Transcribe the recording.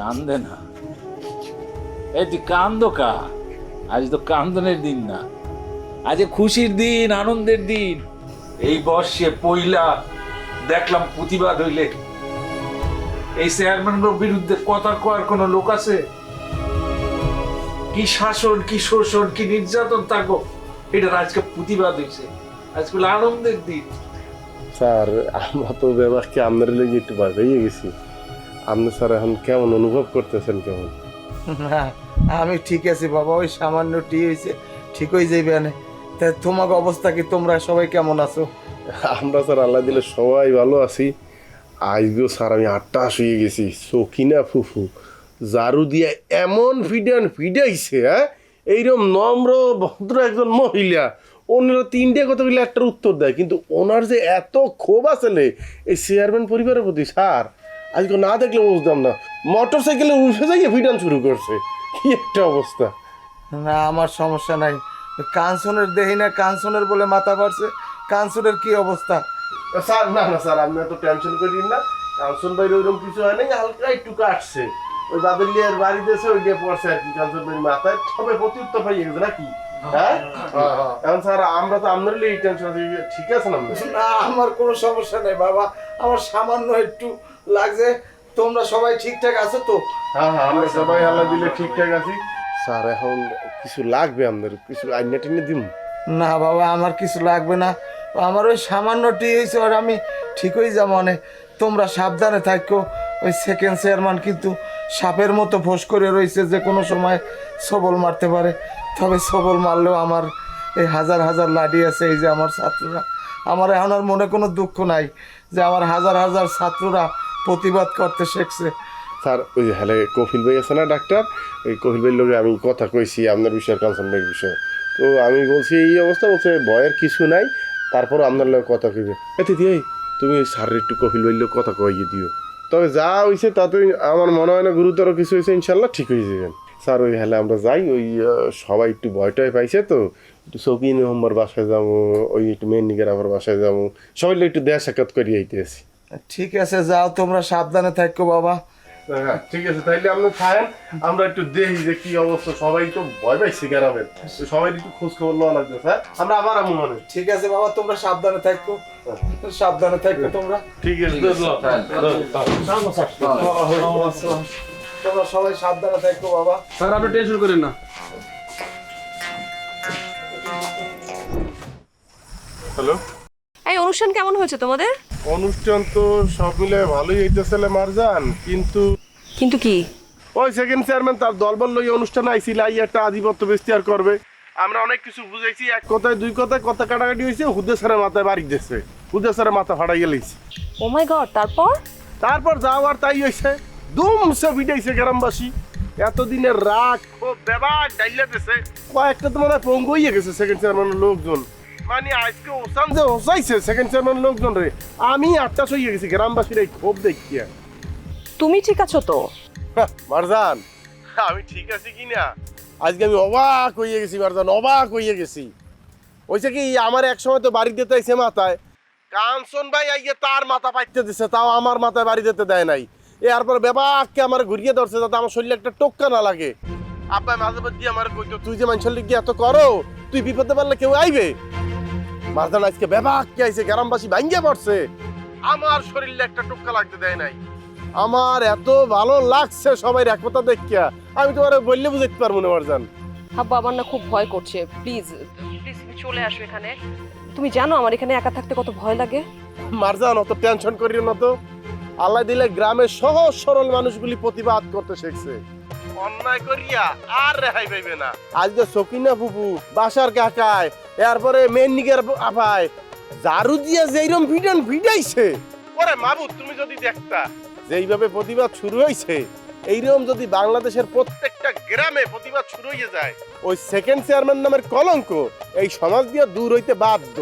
কান্দে না। এই তুই কান্দো কা? আজ তো কান্দনের দিন না। আজ খুশির দিন, আনন্দের দিন। এই বর্ষে পইলা দেখলাম প্রতিবাদ হইলে। এই চেয়ারম্যানগুলোর বিরুদ্ধে কথা কয়ার কোনো লোক আছে? কি শাসন, কি শোষণ, কি নির্যাতন থাকো এটা আজকে প্রতিবাদ হয়েছে আজকে আনন্দের দিন। স্যার, আমরা তো ব্যাপারকে আপনার লেগে একটু ভয় পেয়ে গেছি। আপনি স্যার এখন কেমন অনুভব করতেছেন কেমন? না আমি ঠিক আছি বাবা ওই সামান্য টি হয়েছে ঠিক হয়ে যাইবে তা তোমার অবস্থা কি? তোমরা সবাই কেমন আছো? আমরা স্যার আল্লাহ দিলে সবাই ভালো আছি। আজকেও স্যার আমি আটটা শুয়ে গেছি সকিনা ফুফু জারু দিয়ে এমন ফিডান ফিডাইছে হ্যাঁ? এইরকম নম্র ভদ্র একজন মহিলা অন্যরা তিনটে কথা বলে একটার উত্তর দেয় কিন্তু ওনার যে এত ক্ষোভ আসলে এই চেয়ারম্যান পরিবারের প্রতি স্যার আজকে না দেখলে বুঝতাম না। মোটর সাইকেলে উঠে যাইয়ে ফিডান শুরু করছে। কি একটা অবস্থা। না আমার সমস্যা নাই। কাঞ্চনের দেহি না কাঞ্চনের বলে মাথা পারছে কাঞ্চনের কি অবস্থা? স্যার না না স্যার আপনি এত টেনশন করিন না। কাঞ্চন ভাই ওইরকম কিছু হয় নাই হালকা একটু কাটছে ওই বাদলিয়ার বাড়ি দেশে ওই গিয়ে পড়ছে আর কি কাঞ্চন ভাই মাথায়। সবাই প্রতি উত্তর পাইয়ে গেছে নাকি? হ্যাঁ? এখন স্যার আমরা তো আপনার এই টেনশন আছে। ঠিক আছে না না আমার কোনো সমস্যা নেই বাবা। আমার সামান্য একটু লাগছে। তোমরা সবাই ঠিকঠাক আছো তো? হ্যাঁ হ্যাঁ আমরা সবাই আল্লাহ দিলে ঠিকঠাক আছি। স্যার এখন কিছু লাগবে আপনার কিছু আইনে টিনে দিন। না বাবা আমার কিছু লাগবে না। আমার ওই সামান্য টি হয়েছে আর আমি ঠিক হয়ে যাব মানে। তোমরা সাবধানে থাকো। ওই সেকেন্ড চেয়ারম্যান কিন্তু সাপের মতো ফোঁস করে রয়েছে যে কোনো সময় সবল মারতে পারে। তবে সবল মারলেও আমার এই হাজার হাজার লাডি আছে, এই যে আমার ছাত্ররা। আমার এখন আর মনে কোনো দুঃখ নাই যে আমার হাজার হাজার ছাত্ররা প্রতিবাদ করতে শিখছে। স্যার, ওই যে হ্যালে কফিল ভাই আছে না ডাক্তার? ওই কফিল ভাইয়ের লোকে আমি কথা কইছি, আপনার বিষয়ে, কাঞ্চন ভাইয়ের বিষয়ে। তো আমি বলছি, এই অবস্থা বলছে, ভয়ের কিছু নাই, তারপর আপনার লোক কথা কইবে। এতে দিয়ে তুমি স্যারের একটু কফিল ভাইয়ের লোক কথা কইয়ে দিও। তবে যা হয়েছে তাতে আমার মনে হয় না গুরুতর কিছু হয়েছে ইনশাল্লাহ ঠিক হয়ে যাবেন স্যার ওই হ্যালে আমরা যাই ওই সবাই একটু ভয়টয় পাইছে তো। একটু সকিন আমার বাসায় যাব ওই একটু মেন্নিকের আমার বাসায় যাব সবাই একটু দেয়া সাক্ষাৎ করিয়ে আইতেছি ঠিক আছে যাও তোমরা সাবধানে থাকো বাবা। হ্যাঁ ঠিক আছে তাইলে আপনি খায়েন আমরা একটু দেখি যে কি অবস্থা। সবাই তো ভয় পাইছে গ্রামের। সবাই একটু খোঁজ খবর নেওয়া লাগবে স্যার। আমরা আবার আমু মনে। ঠিক আছে বাবা তোমরা সাবধানে থাকো। সাবধানে থাকো তোমরা। ঠিক আছে তোমরা সবাই সাবধানে থাকো বাবা। স্যার আপনি টেনশন করেন না। হ্যালো? এই অনুষ্ঠান কেমন হয়েছে তোমাদের? অনুষ্ঠান তো সব মিলে ভালোই হইতেছে মারজান কিন্তু কিন্তু কি? ওই সেকেন্ড চেয়ারম্যান তার দলবল লই অনুষ্ঠান আইছিল আই একটা আধিপত্য বিস্তার করবে। আমরা অনেক কিছু বুঝাইছি এক কথায় দুই কথায় কথা কাটাকাটি হয়েছে হুদে স্যারের মাথায় বাড়ি দিয়েছে হুদে স্যারের মাথা ফাটাই গেলেছে ও মাই গড তারপর? তারপর যাওয়ার তাই হয়েছে দুমসে ভিটাইছে গ্রামবাসী। এতদিনের রাগ। ও বেবাক ডাইলা দিছে। কয়েকটা তো মনে হয় পঙ্গু হয়ে গেছে সেকেন্ড চেয়ারম্যানের লোকজন। মানে আজকে ওসান যে ওসাইছে সেকেন্ড চেয়ারম্যান লোকজন রে আমি আটটা হয়ে গেছি গ্রামবাসীর এই ক্ষোভ দেখিয়া। তুমি ঠিক আছো তো? হ্যাঁ, মারজান। আমি ঠিক আছি কি না? আজকে আমি অবাক হয়ে গেছি মারজান অবাক হয়ে গেছি। ওইছে কি আমার এক সময় তো বাড়ি দিতে আইছে মাথায়। কাঞ্চন ভাই আইয়ে তার মাথা পাইতে দিছে তাও আমার মাথায় বাড়ি দিতে দেয় নাই। এরপর বেবাককে আমার ঘুরিয়ে ধরছে যাতে আমার শরীরে একটা টোক্কা না লাগে। আব্বাই মাঝে মধ্যে আমার কইতো তুই যে মানুষের লিগে এত করো তুই বিপদে পারলে কেউ আইবে? মারজান আজকে বেবাককে আইছে গ্রামবাসী ভাঙ্গে পড়ছে। আমার শরীরে একটা টোক্কা লাগতে দেয় নাই। আমার এত ভালো লাগছে সবাই একতা দেখিয়া। আমি তোমার বললে বুঝাইতে পারব না মারজান হাব্বা আমার না খুব ভয় করছে প্লিজ। প্লিজ তুমি চলে আসো এখানে। তুমি জানো আমার এখানে একা থাকতে কত ভয় লাগে? মারজান অত টেনশন করিও না তো। আল্লাহ দিলে গ্রামের সহজ সরল মানুষগুলি প্রতিবাদ করতে শিখছে। অন্যায় করিয়া আর রেহাই পাইবে না। আজকে সকিনা ফুপু বাসার কাকায় এরপরে মেন্নিকের আপায় জারু দিয়া যেইরম ভিডন ভিডাইছে। ওরে মাবুদ তুমি যদি দেখতা। যেইভাবে প্রতিবাদ শুরু হয়েছে এইরকম যদি বাংলাদেশের প্রত্যেকটা গ্রামে প্রতিবাদ শুরু হয়ে যায় ওই সেকেন্ড চেয়ারম্যান নামের কলঙ্ক এই সমাজ দিয়ে দূর হইতে বাধ্য।